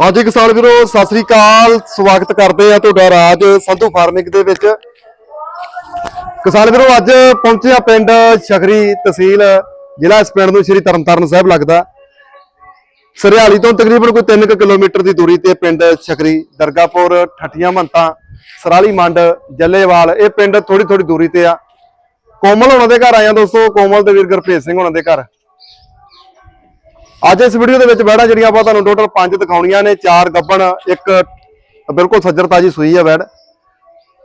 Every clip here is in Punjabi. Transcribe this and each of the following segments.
ਹਾਂਜੀ ਕਿਸਾਨ ਵੀਰੋ, ਸਤਿ ਸ੍ਰੀ ਅਕਾਲ। ਸਵਾਗਤ ਕਰਦੇ ਆ ਤੁਹਾਡਾ ਰਾਜ ਸੰਧੂ ਫਾਰਮਿੰਗ ਦੇ ਵਿੱਚ। ਕਿਸਾਨ ਵੀਰੋ, ਅੱਜ ਪਹੁੰਚੇ ਆ ਪਿੰਡ ਸ਼ਖਰੀ ਤਹਿਸੀਲ, ਜ਼ਿਲ੍ਹਾ ਇਸ ਪਿੰਡ ਨੂੰ ਸ਼੍ਰੀ ਤਰਨਤਾਰਨ ਸਾਹਿਬ ਲੱਗਦਾ। ਸਰਿਆਲੀ ਤੋਂ ਤਕਰੀਬਨ ਕੋਈ 3 ਕਿਲੋਮੀਟਰ ਦੀ ਦੂਰੀ ਤੇ ਪਿੰਡ ਸ਼ਖਰੀ ਦਰਗਾਪੁਰ, ਠੱਠੀਆਂ ਮੰਤਾਂ, ਸਰਾਲੀ ਮੰਡ, ਜੱਲੇਵਾਲ, ਇਹ ਪਿੰਡ ਥੋੜੀ ਥੋੜੀ ਦੂਰੀ ਤੇ ਆ। ਕੋਮਲ ਉਹਨਾਂ ਦੇ ਘਰ ਆਇਆ ਦੋਸਤੋ, ਕੋਮਲ ਦੇ ਵੀਰ ਗੁਰਪ੍ਰੀਤ ਸਿੰਘ ਉਹਨਾਂ ਦੇ ਘਰ। ਅੱਜ ਇਸ ਵੀਡੀਓ ਦੇ ਵਿੱਚ ਬੈੜਾ ਜਿਹੜੀਆਂ ਆਪਾਂ ਤੁਹਾਨੂੰ ਟੋਟਲ 5 ਦਿਖਾਉਣੀਆਂ ਨੇ, ਚਾਰ ਗੱਬਣ, ਇੱਕ ਬਿਲਕੁਲ ਸੱਜਰ ਤਾਜੀ ਸੂਈ ਹੈ ਬੈੜ।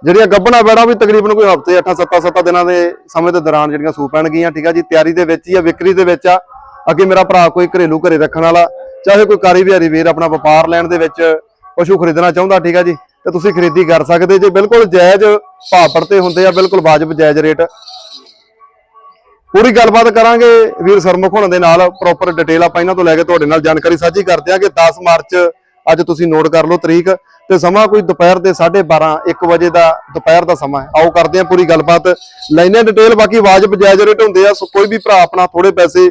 ਜਿਹੜੀਆਂ ਗੱਬਣਾ ਬੈੜਾ ਵੀ ਤਕਰੀਬਨ ਕੋਈ ਹਫ਼ਤੇ 8 7 7 ਦਿਨਾਂ ਦੇ ਸਮੇਂ ਦੇ ਦੌਰਾਨ ਜਿਹੜੀਆਂ ਸੂ ਪੈਣਗੀਆਂ, ਠੀਕ ਆ ਜੀ? ਤਿਆਰੀ ਦੇ ਵਿੱਚ ਹੀ ਆ, ਵਿਕਰੀ ਦੇ ਵਿੱਚ ਆ। ਅੱਗੇ ਮੇਰਾ ਭਰਾ ਕੋਈ ਘਰੇਲੂ ਘਰੇ ਰੱਖਣ ਵਾਲਾ, ਚਾਹੇ ਕੋਈ ਕਾਰੀ ਵਿਹਾਰੀ ਵੀਰ ਆਪਣਾ ਵਪਾਰ ਲੈਣ ਦੇ ਵਿੱਚ ਪਸ਼ੂ ਖਰੀਦਣਾ ਚਾਹੁੰਦਾ, ਠੀਕ ਆ ਜੀ? ਤੇ ਤੁਸੀਂ ਖਰੀਦੀ ਕਰ ਸਕਦੇ ਜੇ। ਬਿਲਕੁਲ ਜਾਇਜ਼ ਭਾਅ ਪੜਤੇ ਹੁੰਦੇ ਆ, ਬਿਲਕੁਲ ਵਾਜਬ ਜਾਇਜ਼ ਰੇਟ। ਪੂਰੀ ਗੱਲਬਾਤ ਕਰਾਂਗੇ ਵੀਰ ਸਰਮੁਖ ਹੋਣ ਦੇ ਨਾਲ ਪ੍ਰੋਪਰ ਡਿਟੇਲ ਆਪਾਂ ਇਹਨਾਂ ਤੋਂ ਲੈ ਕੇ ਤੁਹਾਡੇ ਨਾਲ ਜਾਣਕਾਰੀ ਸਾਂਝੀ ਕਰਦੇ ਹਾਂ ਕਿ 10 ਮਾਰਚ ਅੱਜ ਤੁਸੀਂ ਨੋਟ ਕਰ ਲਓ ਤਰੀਕ ਤੇ ਸਮਾਂ ਕੋਈ ਦੁਪਹਿਰ ਦੇ 12:30 1 ਵਜੇ ਦਾ ਦੁਪਹਿਰ ਦਾ ਸਮਾਂ ਹੈ। ਆਓ ਕਰਦੇ ਹਾਂ ਪੂਰੀ ਗੱਲਬਾਤ। ਲੈਨੇ ਡਿਟੇਲ ਬਾਕੀ ਵਾਜਬ ਜਾਇਜ਼ ਰੇਟ ਹੁੰਦੇ ਆ, ਸੋ ਕੋਈ ਵੀ ਭਰਾ ਆਪਣਾ ਥੋੜੇ ਪੈਸੇ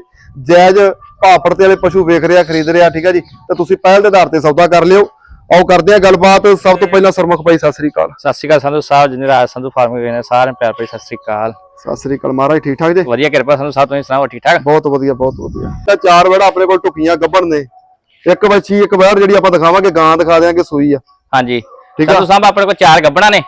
ਜਾਇਜ਼ ਭਾਅ ਪਰਤੇ ਵਾਲੇ ਪਸ਼ੂ ਵੇਖ ਰਿਹਾ, ਖਰੀਦ ਰਿਹਾ, ਠੀਕ ਹੈ ਜੀ? ਤਾਂ ਤੁਸੀਂ ਪਹਿਲ ਦੇ ਆਧਾਰ ਤੇ ਸੌਦਾ ਕਰ ਲਿਓ। ਆਓ ਕਰਦੇ ਹਾਂ ਗੱਲਬਾਤ। ਸਭ ਤੋਂ ਪਹਿਲਾਂ ਸਰਮੁਖ ਭਾਈ, ਸਤਿ ਸ੍ਰੀ ਅਕਾਲ। ਸਤਿ ਸ਼੍ਰੀ ਅਕਾਲ ਸੰਧੂ ਸਾਹਿਬ, ਜਿਨੇ ਸੰਧੂ ਫਾਰਮ ਨੇ, ਸਾਰਿਆਂ ਪਿਆਰ ਭਰੀ ਸਤਿ ਸ਼੍ਰੀ ਅਕਾਲ। ਸਤਿ ਸ੍ਰੀ ਅਕਾਲ ਮਹਾਰਾਜ ਠੀਕ ਠਾਕ ਜੀ? ਵਧੀਆ ਕਿਰਪਾ ਸੰਧੂ ਸਾਹਿਬ ਤੁਸੀਂ ਸੁਣਾਓ ਠੀਕ ਠਾਕ? ਬਹੁਤ ਵਧੀਆ ਬਹੁਤ ਵਧੀਆ। ਤਾਂ ਚਾਰ ਵੇੜਾ ਆਪਣੇ ਕੋਲ ਟੁਕੀਆਂ ਗੱਭਣ ਨੇ। ਇੱਕ ਬੱਚੀ ਇੱਕ ਵੈੜ ਜਿਹੜੀ ਆਪਾਂ ਦਿਖਾਵਾਂਗੇ ਗਾਂ ਦਿਖਾ ਦਿਆਂਗੇ ਸੂਈ ਆ। ਹਾਂਜੀ। ਠੀਕ ਆ? ਸਾਹਿਬ ਆਪਣੇ ਕੋਲ ਚਾਰ ਗੱਬਣਾ ਨੇ।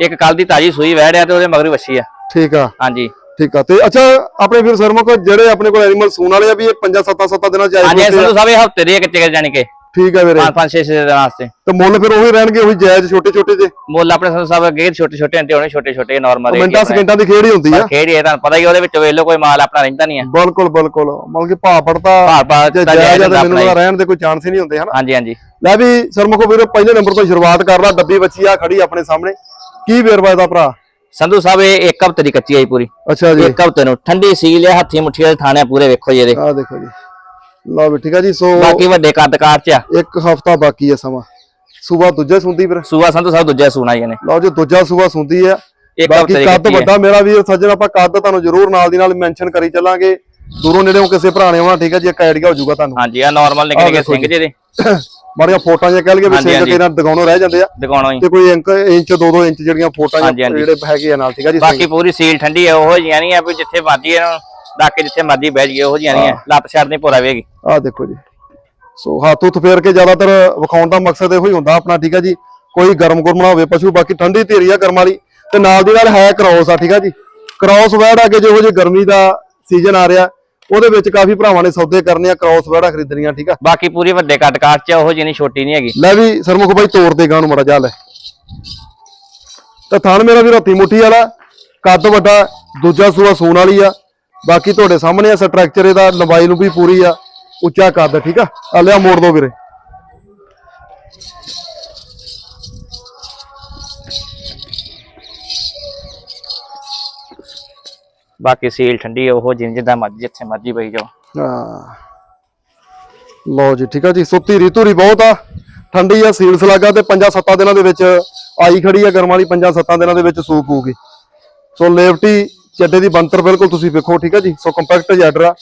ਇੱਕ ਕੱਲ ਦੀ ਤਾਜੀ ਸੂਈ ਵਹਿੜਿਆ ਤੇ ਉਹਦੇ ਮਗਰ ਵੱਛੀ ਆ। ਠੀਕ ਆ। ਹਾਂਜੀ। ਠੀਕ ਆ। ਤੇ ਅੱਛਾ ਆਪਣੇ ਵੀਰ ਸਰਮੁਖ ਜਿਹੜੇ ਆਪਣੇ ਕੋਲ ਐਨੀਮਲ ਸੂਣ ਵਾਲੇ ਆ ਵੀ ਇਹ 5 7 7 ਦਿਨਾਂ ਚ ਆਏ ਹਾਂਜੀ ਸੰਧੂ ਸਾਹਿਬ ਇਹ ਹਫ਼ਤੇ ਦੇ ਇੱਕ ਚਿਕਰ ਜਾਣੀ ਕਿ। ਠੀਕ ਆ ਵੀਰੇ। ਪੰਜ ਪੰਜ ਛੇ ਛੇ ਦਿਨਾਂ ਵਾਸਤੇ। ਤੇ ਮੁੱਲ ਫਿਰ ਉਹੀ ਰਹਿਣਗੇ ਉਹੀ ਜਾਇਜ਼ ਛੋਟੇ ਛੋਟੇ ਜੇ? ਮੁੱਲ ਆਪਣੇ ਸੰਧੂ ਸਾਹਿਬ ਅੱਗੇ ਛੋਟੇ ਛੋਟੇ ਹੁੰਦੇ ਹੋਣੇ ਛੋਟੇ ਛੋਟੇ ਨਾਰਮਲ ਮਿੰਟਾਂ ਸਕਿੰਟਾਂ ਦੀ ਖੇਡ ਹੀ ਹੁੰਦੀ ਆ। ਖੇਡ ਇਹ ਤੁਹਾਨੂੰ ਪਤਾ ਹੀ ਉਹਦੇ ਵਿੱਚ ਵੇਖ ਲਓ ਕੋਈ ਮਾਲ ਆਪਣਾ ਰਹਿੰਦਾ ਨਹੀਂ ਆ। ਬਿਲਕੁਲ ਬਿਲਕੁਲ। ਮਤਲਬ ਕਿ ਭਾਅ ਪੜਤਾ ਜੇ ਜਾਇਜ਼ ਆ ਮੈਨੂੰ ਰਹਿਣ ਦੇ ਕੋਈ ਚਾਂਸ ਹੀ ਨਹੀਂ ਹੁੰਦੇ ਹਨਾ? ਹਾਂਜੀ ਹਾਂਜੀ। ਲੈ ਵੀ ਸਰਮੁਖ ਵੀਰੇ ਪਹਿਲੇ ਨੰਬਰ ਤੋਂ ਸ਼ੁਰੂਆਤ ਕਰ ਲਾ ਡੱਬੀ ਬੱਚੀ ਆ ਖੜੀ ਆਪਣੇ ਸਾਹਮਣੇ। ਕੀ ਵੇਰਵਾ ਇਹਦਾ ਭਰਾ? ਸੰਧੂ ਸਾਹਿਬ ਇਹ ਇੱਕ ਹਫ਼ਤੇ ਦੀ ਕੱਚੀ ਆਈ ਪੂਰੀ। ਅੱਛਾ ਜੀ। ਇੱਕ ਹਫ਼ਤੇ ਨੂੰ। ਠੰਡੀ ਸੀਲ ਹੈ ਹੱਥੀ ਮੁੱਠੀ ਦੇ ਥਾਣੇ ਪੂਰੇ ਵੇਖੋ ਜੀ ਇਹਦੇ। ਆ ਦੇਖੋ ਜੀ। ਲਓ ਵੀ ਠੀਕ ਆ ਜੀ ਸੋ ਬਾਕੀ ਵੱਡੇ ਕੱਦ ਕਾਰ ਚ ਆ। ਇੱਕ ਹਫਤਾ ਬਾਕੀ ਹੈ ਸਮਾਂ। ਸੂਬਾ ਦੂਜਾ ਸੁੰਦੀ ਫਿਰ ਸੂਆ ਸੰਧੂ ਸਾਹਿਬ ਦੂਜਾ ਸੂਣਾ ਹੀ ਇਹਨੇ ਲਓ ਜੀ ਦੂਜਾ ਸੂਬਾ ਸੁੰਦੀ ਇੱਕ ਬਾਕੀ ਕੱਦ ਵੱਡਾ ਮੇਰਾ ਵੀਰ ਸੱਜਣ ਆਪਾਂ ਕੱਦ ਤੁਹਾਨੂੰ ਜ਼ਰੂਰ ਨਾਲ ਦੀ ਨਾਲ ਮੈਂਸ਼ਨ ਕਰੀ ਚੱਲਾਂਗੇ। ਦੂਰੋਂ ਨੇੜੇੋਂ ਕਿਸੇ ਭਰਾ ਨੇ ਆਉਣਾ ਠੀਕ ਹੈ ਜੀ ਇੱਕ ਆਈਡੀਆ ਹੋ ਜਾਊਗਾ ਤੁਹਾਨੂੰ। ਹਾਂਜੀ ਆ ਨਾਰਮਲ ਨਿਕਲ ਕੇ ਸਿੰਘ ਜੀ। ਦੇ। ਮਾੜੀਆਂ ਫੋਟਾਂ ਜੇ ਕਹਿ ਲਈਏ ਵੀ ਸਿੰਘ ਹਾਂਜੀ। ਕਿਹਨਾਂ ਦਿਖਾਉਣੋਂ ਰਹਿ ਜਾਂਦੇ ਆ। ਦਿਖਾਉਣੋ ਹੀ। ਤੇ ਕੋਈ ਇੰਕ ਇੰਚ 2-2 ਇੰਚ ਜਿਹੜੀਆਂ ਫੋਟਾਂ। ਜਿਹੜੇ ਹੈਗੇ ਆ ਨਾਲ ਠੀਕ ਹੈ ਜੀ ਬਾਕੀ ਪੂਰੀ ਸੀਲ ਠੰਡੀ ਹੈ ਉਹੋ ਜੀਆਂ ਨਹੀਂ ਆ ਵੀ ਜਿੱਥੇ ਮਰਜ਼ੀ ਇਹਨੂੰ ਰੱਖ ਕੇ ਜਿੱਥੇ ਮਰਜ਼ੀ ਬਹਿ ਜਾਈਏ ਉਹੋ ਜੀਆਂ ਨਹੀਂ ਆ ਲੱਤ ਛੱਡ ਨਹੀਂ ਭੋਰਾ ਵੇਗੀ ਆਹ ਦੇਖੋ ਜੀ। ਸੋ ਹੱਥ ਹੁੱਥ ਫੇਰ ਕੇ ਜ਼ਿਆਦਾਤਰ ਵਿਖਾਉਣ ਦਾ ਮਕਸਦ ਇਹੋ ਹੀ ਹੁੰਦਾ ਆਪਣਾ ਠੀਕ ਹੈ ਜੀ? ਕੋਈ ਗਰਮ ਗੁਰਮ ਨਾ ਹੋਵੇ ਪਸ਼ੂ ਬਾਕੀ ਠੰਡੀ ਧੀਰੀ ਆ ਕਰਮ ਵਾਲੀ। ਤੇ ਨਾਲ ਦੀ ਨਾਲ ਹੈ ਕ੍ਰੋਸ ਆ ਠੀਕ ਹੈ ਜੀ? ਕ੍ਰੋਸ ਵੈੜ ਆ ਕੇ ਜਿਹੋ ਜਿਹੀ ਗਰਮੀ ਦਾ ਸੀਜ਼ਨ ਆ ਰਿਹਾ ਉਹਦੇ ਵਿੱਚ ਕਾਫੀ ਭਰਾਵਾਂ ਨੇ ਸੌਦੇ ਕਰਨੇ ਆ ਕ੍ਰੋਸ ਵੈੜਾ ਖਰੀਦਣੀਆਂ ਠੀਕ ਆ? ਬਾਕੀ ਪੂਰੀ ਵੱਡੇ ਕੱਦ ਕਾਰ ਚ ਉਹੋ ਜਿਹੀ ਨਹੀਂ ਛੋਟੀ ਨਹੀਂ ਹੈਗੀ। ਲੈ ਵੀ ਸਰਮੁਖ ਬਾਈ ਤੋੜ ਦੇ ਗਾਂ ਨੂੰ ਮੜਾ ਜਾ ਲੈ। ਤਾਂ ਥਣ ਮੇਰਾ ਵੀ ਰੱਤੀ ਮੁੱਠੀ ਵਾਲਾ ਕੱਦ ਵੱਡਾ ਦੂਜਾ ਸੂਆ ਸੂਣ ਵਾਲੀ ਆ। ਬਾਕੀ ਤੁਹਾਡੇ ਸਾਹਮਣੇ ਆ ਸਟਰਕਚਰ ਇਹਦਾ ਲੰਬਾਈ ਨੂੰ ਵੀ ਪੂਰੀ ਆ ਉੱਚਾ ਕੱਦ ਠੀਕ ਆ? ਆ ਲਿਆ ਮੋੜ ਦੋ ਵੀਰੇ। ਬਾਕੀ ਸੀਲ ਠੰਡੀ ਉਹੋ ਜਿਹੀ ਜਿੱਦਾਂ ਮਰਜ਼ੀ ਜਿੱਥੇ ਮਰਜ਼ੀ ਬਈ ਜਾਓ। ਹਾਂ। ਲਓ ਜੀ ਠੀਕ ਆ ਜੀ ਸੁੱਤੀ ਰੀਤੂਰੀ ਬਹੁਤ ਆ। ਠੰਡੀ ਆ ਸੀਲ ਸਲਾਗਾ ਤੇ ਪੰਜਾਂ ਸੱਤਾਂ ਦਿਨਾਂ ਦੇ ਵਿੱਚ ਆਈ ਖੜੀ ਆ ਗਰਮ ਵਾਲੀ ਪੰਜਾਂ ਸੱਤਾਂ ਦਿਨਾਂ ਦੇ ਵਿੱਚ ਸੂਪ ਹੋਊਗੀ। ਸੋ ਲੇਵਟੀ ਚੱਡੇ ਦੀ ਬੰਤਰ ਬਿਲਕੁਲ ਤੁਸੀਂ ਵੇਖੋ ਠੀਕ ਆ ਜੀ? ਸੋ ਕੰਪੈਕਟ ਜੈਡਰ ਆ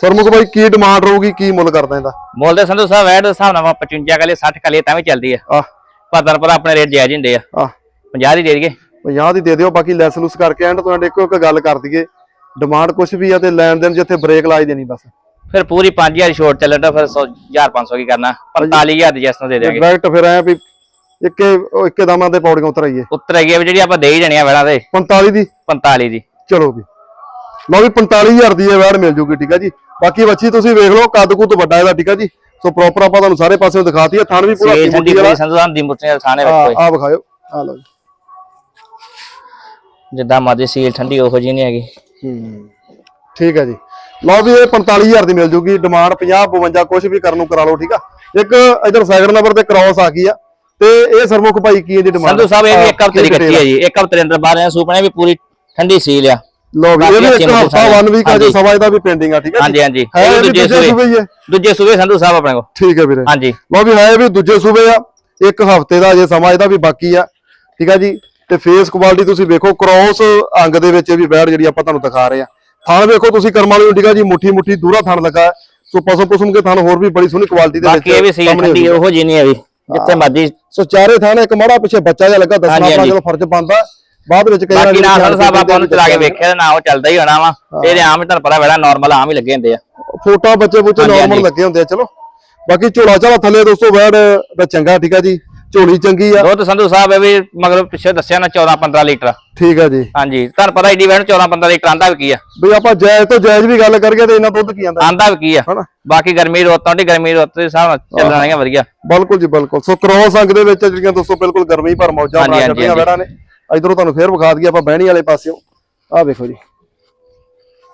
ਸਰਮੁਖ ਭਾਈ ਕੀ ਡਿਮਾਂਡ ਰਹੂਗੀ? ਕੀ ਮੁੱਲ ਕਰਦਾ ਇਹਦਾ? ਮੁੱਲ ਦੇ ਸੰਧੂ ਸਾਹਿਬ ਦੇ ਹਿਸਾਬ ਨਾਲ ਆਪਾਂ 55 ਕਲੇ 60 ਕਲੇ ਤਾਂ ਵੀ ਚੱਲਦੀ ਆ। ਆਹ। ਪਰ ਤੁਹਾਨੂੰ ਪਤਾ ਆਪਣੇ ਰੇਟ ਜਾਇਜ਼ ਹੁੰਦੇ ਆ। ਆਹ। 50 ਦੀ ਦੇ ਦਈਏ। 50 ਦੀ ਦੇ ਦਿਓ ਬਾਕੀ ਲੈਸ ਲੂਸ ਕਰਕੇ ਐਂਡ ਤੋਂ ਐਂਡ ਇੱਕੋ ਇੱਕ ਗੱਲ ਕਰ ਦਈਏ। ਡਿਮਾਂਡ ਕੁਛ ਵੀ ਆ ਤੇ ਲੈਣ ਦੇਣ ਜਿੱਥੇ ਬ੍ਰੇਕ ਲਾਈ ਦੇਣੀ ਬਸ। ਫਿਰ ਪੂਰੀ 5000 ਛੋਟ ਚੱਲਣ ਦਾ ਫਿਰ 1500 ਕੀ ਕਰਨਾ? 45000 ਦੀ ਦੇ ਦੇਵਾਂਗੇ ਡਾਇਰੈਕਟ ਫਿਰ ਐ ਵੀ ਇੱਕੇ ਇੱਕੇ ਦਮਾਂ ਤੇ ਪੌੜੀਆਂ ਉਤਰ ਆਈਏ। ਉੱਤਰ ਹੈਗੀ ਆ ਵੀ ਜਿਹੜੀ ਆਪਾਂ ਦੇ ਹੀ ਦੇਣੀ ਆ ਵੈੜਾਂ ਦੇ। 45 ਦੀ? 45 ਦੀ। ਚਲੋ ਵੀ। ਲਓ ਵੀ 45000 ਦੀ ਇਹ ਵੈੜ ਮਿਲ ਜੂਗੀ ਠੀਕ ਆ ਜੀ। ਬਾਕੀ ਬੱਚੀ ਤੁਸੀਂ ਵੇਖ ਲਓ ਕੱਦ ਕੁੱਦ ਵੱਡਾ ਇਹਦਾ ਠੀਕ ਆ ਜੀ। ਸੋ ਪ੍ਰੋਪਰ ਆਪਾਂ ਤੁਹਾਨੂੰ ਸਾਰੇ ਪਾਸੇ ਦਿਖਾਤੀ ਆ ਥਣ ਵੀ ਪੂਰਾ ਠੰਡੀ ਮੁੱਠੀ ਪੂਰੀ ਸੰਧੂ ਸਾਹਿਬ ਦੀ ਮੁੱਠੀ ਨਾਲ ਥਾਣੇ ਵੇਖੋ ਆ ਵਿਖਾਇਓ। ਆ ਲਓ ਜੀ। ਜਿੱਦਾਂ ਮਰਜ਼ੀ ਸੀਲ ਠੰਡੀ ਉਹੋ ਜਿਹੀ ਨਹੀਂ ਹੈਗੀ। ਹੂੰ। ਠੀਕ ਹੈ ਜੀ। ਲਓ ਵੀ ਇਹ 45000 ਦੀ ਮਿਲ ਜੂਗੀ ਡਿਮਾਂਡ 50 52 ਕੁਝ ਵੀ ਕਰਨ ਨੂੰ ਕਰਾ ਲਓ ਠੀਕ ਆ? ਇੱਕ ਇਧਰ ਸੈਕਿੰਡ ਨੰਬਰ ਤੇ ਕ੍ਰਾਸ ਆ ਗਈ ਆ ਤੇ ਇਹ ਸਰਮੁਖ ਭਾਈ ਕੀ ਇਹਦੀ ਡਿਮਾਂਡ ਸੰਧੂ ਸਾਹਿਬ ਇਹ ਵੀ ਇੱਕ ਹਫ਼ਤੇ ਦੀ ਕੱਚੀ ਹੈ ਜੀ ਇੱਕ ਹਫ਼ਤੇ ਦੇ ਅੰਦਰ ਬਾਹਰ ਆ ਸੁਪਨੇ ਵੀ ਪੂਰੀ ਠੰਡੀ ਸੀਲ ਆ। ਵੀ ਇਹ ਵੀ ਇੱਕ ਹਫਤਾ ਵਨ ਵੀਕ ਆ ਜੋ। ਸਵਾ ਇਹਦਾ ਵੀ ਪੈਂਡਿੰਗ ਆ ਠੀਕ ਆ ਜੀ? ਹਾਂਜੀ ਹਾਂਜੀ। ਹੈ ਇਹ ਦੂਜੇ ਸੂਬੇ। ਹੀ ਹੈ ਦੂਜੇ ਸੂਬੇ ਸੰਧੂ ਸਾਹਿਬ ਆਪਣੇ ਕੋ ਠੀਕ ਹੈ ਵੀਰੇ। ਹਾਂਜੀ। ਲਓ ਵੀ ਹੈ ਵੀ ਦੂਜੇ ਸੂਬੇ ਆ ਇੱਕ ਹਫ਼ਤੇ ਦਾ ਜੇ ਸਮਾਂ ਇਹਦਾ ਵੀ ਬਾਕੀ ਆ ਠੀਕ ਆ ਜੀ? ਤੇ ਫੇਸ ਕੁਆਲਿਟੀ ਤੁਸੀਂ ਵੇਖੋ ਕ੍ਰੋਸ ਅੰਗ ਦੇ ਵਿੱਚ ਇਹ ਵੀ ਬੈੜ ਜਿਹੜੀ ਆਪਾਂ ਤੁਹਾਨੂੰ ਦਿਖਾ ਰਹੇ ਆ। ਥਣ ਵੇਖੋ ਤੁਸੀਂ ਕਰਮਾਂ ਵਾਲੀ ਠੀਕ ਆ ਜੀ ਮੁੱਠੀ ਮੁੱਠੀ ਦੂਰਾ ਥਣ ਲੱਗਾ। ਸੋ ਪਸਮ ਪਸਮ ਕੇ ਥਣ ਹੋਰ ਵੀ ਬੜੀ ਸੋਹਣੀ ਕੁਆਲਿਟੀ ਦੇ ਵਿੱਚ ਬਾਕੀ ਇਹ ਵੀ ਸਾਹਮਣੇ ਠੰਡੀ। ਉਹੋ ਜੀ ਨਹੀਂ ਆ ਵੀ ਜਿੱਥੇ ਮਰਜ਼ੀ ਸੋ ਚਾਰੇ ਥਾਂ ਇੱਕ ਮਾੜਾ ਪਿੱਛੇ ਬੱਚਾ ਜਿਹਾ ਲੱਗਾ ਦੱਸਣਾ ਆਪਣਾ। ਚਲੋ ਫਰਜ਼ ਬਣਦਾ ਬਾਅਦ ਵਿੱਚ ਕਈ ਬਾਕੀ ਨਾ ਸਰ ਸਾਹਿਬ ਆਪਾਂ ਨੂੰ ਚਲਾ ਕੇ ਵੇਖਿਆ ਤੇ ਨਾ ਉਹ ਚੱਲਦਾ ਹੀ ਹੋਣਾ ਵਾ ਇਹਦੇ ਆਮ ਹੀ ਤੁਹਾਨੂੰ ਪਤਾ ਵੇੜਾ ਨਾਰਮਲ ਆਮ ਹੀ ਲੱਗੇ ਹੁੰਦੇ ਆ ਫੋਟਾ ਬੱਚੇ ਬੁੱਚੇ ਨਾਰਮਲ। ਲੱਗੇ ਹੁੰਦੇ ਆ ਚਲੋ ਬਾਕੀ ਝੋਲਾ ਝਾਲਾ ਥੱਲੇ ਦੋਸਤੋ ਵੈੜ ਦਾ ਚੰਗਾ ਠੀਕ ਆ ਜੀ ਝੋਲੀ ਚੰਗੀ ਆ। ਦੁੱਧ ਸੰਧੂ ਸਾਹਿਬ ਇਹ ਵੀ ਮਗਰ ਪਿੱਛੇ ਦੱਸਿਆ ਨਾ 14 15 ਲੀਟਰ। ਠੀਕ ਆ ਜੀ। ਹਾਂਜੀ ਤੁਹਾਨੂੰ ਪਤਾ ਏਡੀ ਵੈਣ 14 15 ਲੀਟਰ ਆਂਦਾ ਵੀ ਕੀ ਆ? ਬਈ ਆਪਾਂ ਜਾਇਜ਼ ਤੋਂ ਜਾਇਜ਼ ਵੀ ਗੱਲ ਕਰਕੇ ਤੇ ਇਹਨਾਂ ਦੁੱਧ ਕੀ ਆਂਦਾ? ਆਂਦਾ ਵੀ ਕੀ ਆ? ਹਨਾ? ਬਾਕੀ ਗਰਮੀ ਰੋਤਾਂ ਦੀ ਗਰਮੀ ਰੋਤ ਦੇ ਹਿਸਾਬ ਨਾਲ ਚੱਲਣ ਵਾਲੀਆਂ ਵਧੀਆ। ਬਿਲਕੁਲ ਜੀ ਬਿਲਕੁਲ। ਸੋ ਕਰੋਸ ਅੰਗ ਦੇ ਵਿੱਚ ਜਿਹੜੀਆਂ ਦੋਸਤੋ ਬਿਲਕੁਲ ਗਰਮੀ ਭਰ ਮੌਜਾਂ ਬਣਾ ਛੱਡੀਆਂ। ਵੈੜਾਂ ਨੇ। ਇਧਰੋਂ ਤੁਹਾਨੂੰ ਫੇਰ ਵਿਖਾ ਦਈਏ ਆਪਾਂ ਬਹਿਣੀ ਵਾਲੇ ਪਾਸਿਓਂ। ਆਹ ਵੇਖੋ ਜੀ।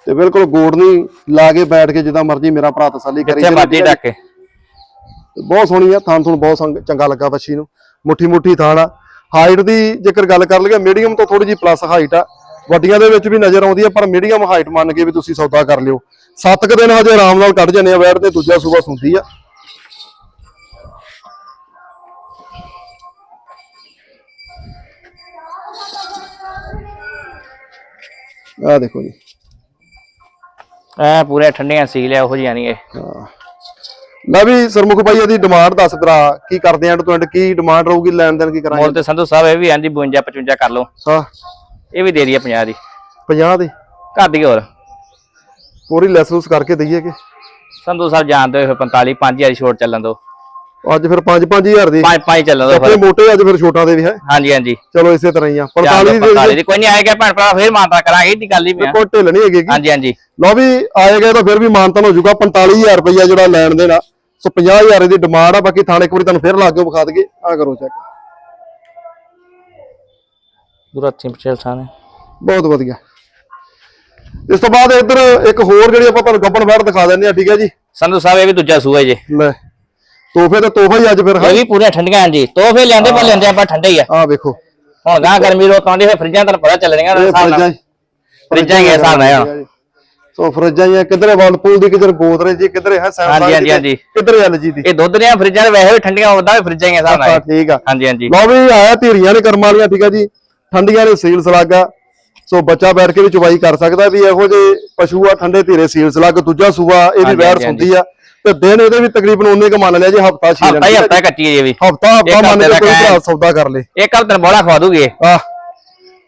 ਤੇ ਬਿਲਕੁਲ ਗੋੜ ਨਹੀਂ ਲਾ ਕੇ ਬੈਠ ਕੇ ਜਿੱਦਾਂ ਮਰਜ਼ੀ ਮੇਰਾ ਭਰਾ ਤਸੱਲੀ ਕਰੀ ਜਿੱਥੇ ਮਰਜ਼ੀ। ਡੱਕ ਬਹੁਤ ਸੋਹਣੀ ਆ ਥਾਂ ਤੁਹਾਨੂੰ ਬਹੁਤ ਚੰਗਾ ਲੱਗਾ ਬੱਚੀ ਨੂੰ। ਮੁੱਠੀ ਮੁੱਠੀ ਥਾਣ ਆ। ਹਾਈਟ ਦੀ ਜੇਕਰ ਗੱਲ ਕਰ ਲਈਏ ਮੀਡੀਅਮ ਤੋਂ ਥੋੜੀ ਜੀ ਪਲੱਸ ਹਾਈਟ ਆ। ਵੱਡੀਆਂ ਦੇ ਵਿੱਚ ਵੀ ਨਜ਼ਰ ਆਉਂਦੀ ਆ ਪਰ ਮੀਡੀਅਮ ਹਾਈਟ ਮੰਨ ਕੇ ਵੀ ਤੁਸੀਂ ਸੌਦਾ ਕਰ ਲਿਓ। ਸੱਤ ਕੁ ਦਿਨ ਹਜੇ ਆਰਾਮ ਨਾਲ ਕੱਢ ਜਾਂਦੇ ਆ ਵੈੜ ਤੇ ਦੂਜਾ ਸੂਬਾ ਸੁੰਦੀ ਆ। ਆ ਦੇਖੋ ਜੀ। ਐ ਪੂਰੇ ਠੰਡੀਆਂ ਸੀਲ ਆ ਉਹੋ ਜਿਹੀਆਂ ਨਹੀਂ ਇਹ। ਮੈਂ ਵੀ ਸਰਮੁਖ ਭਾਈ ਇਹਦੀ ਡਿਮਾਂਡ ਦੱਸ ਭਰਾ ਕੀ ਕਰਦੇ ਆ ਐਂਡ ਤੋਂ ਐਂਡ ਕੀ ਡਿਮਾਂਡ ਰਹੂਗੀ ਲੈਣ ਦੇਣ ਕੀ ਕਰਾਂਗੇ? ਮੁੱਲ ਤੇ ਸੰਧੂ ਸਾਹਿਬ ਇਹ ਵੀ ਆਂਦੀ 52 55 ਕਰ ਲਓ। ਹਾਂ। ਇਹ ਵੀ ਦੇ ਦਈਏ 50 ਦੀ। 50 ਦੇ? ਕਰ ਦਈਏ ਹੋਰ। ਪੂਰੀ ਲੈਸ ਲੂਸ ਕਰਕੇ ਦਈਏ ਕਿ? ਸੰਧੂ ਸਾਹਿਬ ਜਾਣਦੇ ਹੋਏ 45 5000 ਛੋਟ ਚੱਲਣ ਦੋ ਅੱਜ ਫਿਰ 5-5000 ਦੀ? ਪੰਜ ਪੰਜ ਚੱਲਣ ਦੋ ਕੱਪੜੇ ਮੋਟੇ ਅੱਜ ਫਿਰ ਛੋਟਾਂ ਦੇ ਵੀ ਹੈ। ਹਾਂਜੀ ਹਾਂਜੀ। ਚਲੋ ਇਸੇ ਤਰ੍ਹਾਂ ਹੀ ਆ। 45 45 ਦੀ 45 ਦੀ। ਕੋਈ ਨਹੀਂ ਆਏਗਾ ਭੈਣ ਭਰਾ ਫੇਰ ਮਾਨਤਾ ਕਰਾਂਗੇ ਇਹਦੀ ਗੱਲ ਹੀ ਪਿਆ ਕੋਈ ਢਿੱਲ ਨਹੀਂ ਹੈਗੀ। ਗੀ। ਹਾਂਜੀ ਹਾਂਜੀ। ਲਓ ਵੀ ਆਏਗਾ ਤਾਂ ਫਿਰ ਵੀ ਮਾਨਤਨ ਹੋ ਜਾਊਗਾ। 45000 ਰੁਪਈਆ ਜਿਹੜਾ ਲੈਣ ਦੇਣਾ ਸੋ 50000 ਦੀ ਡਿਮਾਂਡ ਆ ਬਾਕੀ ਥਾਣੇ ਇੱਕ ਵਾਰੀ ਤੁਹਾਨੂੰ ਫਿਰ ਲਾ ਕੇ ਵਿਖਾ ਦਈਏ। ਆ ਕਰੋ ਚੈੱਕ ਪੂਰਾ ਅੱਛੀ ਪਿਛਲ ਸਾਨੇ ਬਹੁਤ ਵਧੀਆ। ਇਸ ਤੋਂ ਬਾਅਦ ਇੱਧਰ ਇੱਕ ਹੋਰ ਜਿਹੜੀ ਆਪਾਂ ਤੁਹਾਨੂੰ ਗੱਬਣ ਬੈਠ ਦਿਖਾ ਦਿੰਦੇ ਆ ਠੀਕ ਹੈ ਜੀ? ਸੰਧੂ ਸਾਹਿਬ ਇਹ ਵੀ ਦੂਜਾ ਸੂਆ ਜੀ। ਲੈ ਤੋਹਫੇ ਤਾਂ ਤੋਹਫਾ ਹੀ ਅੱਜ ਫਿਰ ਇਹ ਵੀ ਪੂਰੀਆਂ ਠੰਡੀਆਂ ਹਾਂਜੀ ਤੋਹਫੇ ਲੈਂਦੇ ਪਰ ਲੈਂਦੇ ਆਪਾਂ ਠੰਡੇ ਹੀ ਆ। ਆ ਵੇਖੋ। ਹੁਣ ਗਾਂ ਗਰਮੀ ਰੋਤਾਂ ਦੀ ਫਿਰ ਫਰਿੱਜਾਂ ਤੁਹਾਨੂੰ ਪਤਾ ਚੱਲਣੀਆਂ ਉਹਦੇ ਇਹ ਹਿਸਾਬ ਨਾਲ। ਫਰਿੱਜਾਂ ਹੀ- ਫਰਿੱਜਾਂ ਹੀ ਹਿਸਾਬ ਨਾਲ। ਸੋ ਫਰਿੱਜਾਂ ਆ, ਕਿੱਧਰੇ ਵਰਲਪੂਲ ਦੀ ਕਿੱਧਰ ਗੋਦਰੇਜ ਦੀ ਕਿੱਧਰੇ ਹੈ ਸੈਮਸੰਗ ਹਾਂਜੀ, ਹਾਂਜੀ, ਹਾਂਜੀ। ਕਿੱਧਰੇ ਐਲਜੀ ਦੀ? ਇਹ ਦੁੱਧ ਦੀਆਂ ਫਰਿੱਜਾਂ ਦੇ ਵੈਸੇ ਵੀ ਠੰਡੀਆਂ ਉਦਾਂ ਵੀ ਫਰਿੱਜਾਂ ਹੀ ਆ ਹਿਸਾਬ ਹਾਂ ਨਾਲ ਠੀਕ ਆ। ਹਾਂਜੀ ਹਾਂਜੀ। ਲਓ ਵੀ ਆਇਆ ਧੀਰੀਆਂ ਨੇ ਕਰਮਾਂ ਵਾਲੀਆਂ ਠੀਕ ਆ ਜੀ। ਠੰਡੀਆਂ ਨੇ ਸੀਲ ਸਲਾਗਾ ਸੋ ਬੱਚਾ ਬੈਠ ਕੇ ਵੀ ਚੁਬਾਈ ਕਰ ਸਕਦਾ ਵੀ ਇਹੋ ਜਿਹੇ ਪਸ਼ੂ ਆ ਠੰਡੇ ਧੀਰੇ ਸੀਲ ਸਲਾਗ ਦੂਜਾ ਸੂਆ ਹਾਂਜੀ, ਵੈੜ ਹਾਂਜੀ, ਸੁੰਦੀ ਆ। ਤੇ ਦਿਨ ਇਹਦੇ ਵੀ ਤਕਰੀਬਨ ਉਹਨੇ ਕ ਮੰਨ ਲਿਆ ਜੀ ਹਫਤਾ ਛੇ ਹਫਤਾ ਹੀ ਹਫਤਾ ਕੱਚੀ ਹੈ ਜੀ ਇਹ ਵੀ ਹਫਤਾ ਹਫਤਾ ਮੰਨ ਹਫ਼ਤੇ ਕੇ ਦਾ ਕੋਈ ਕਹਿ- ਭਰਾ ਸੌਦਾ ਕਰ ਲੇ। ਇੱਕ ਹਫ਼ਤੇ ਬੋਲਾ ਖਵਾ ਦੂਗੀ। ਇਹ। ਆਹ।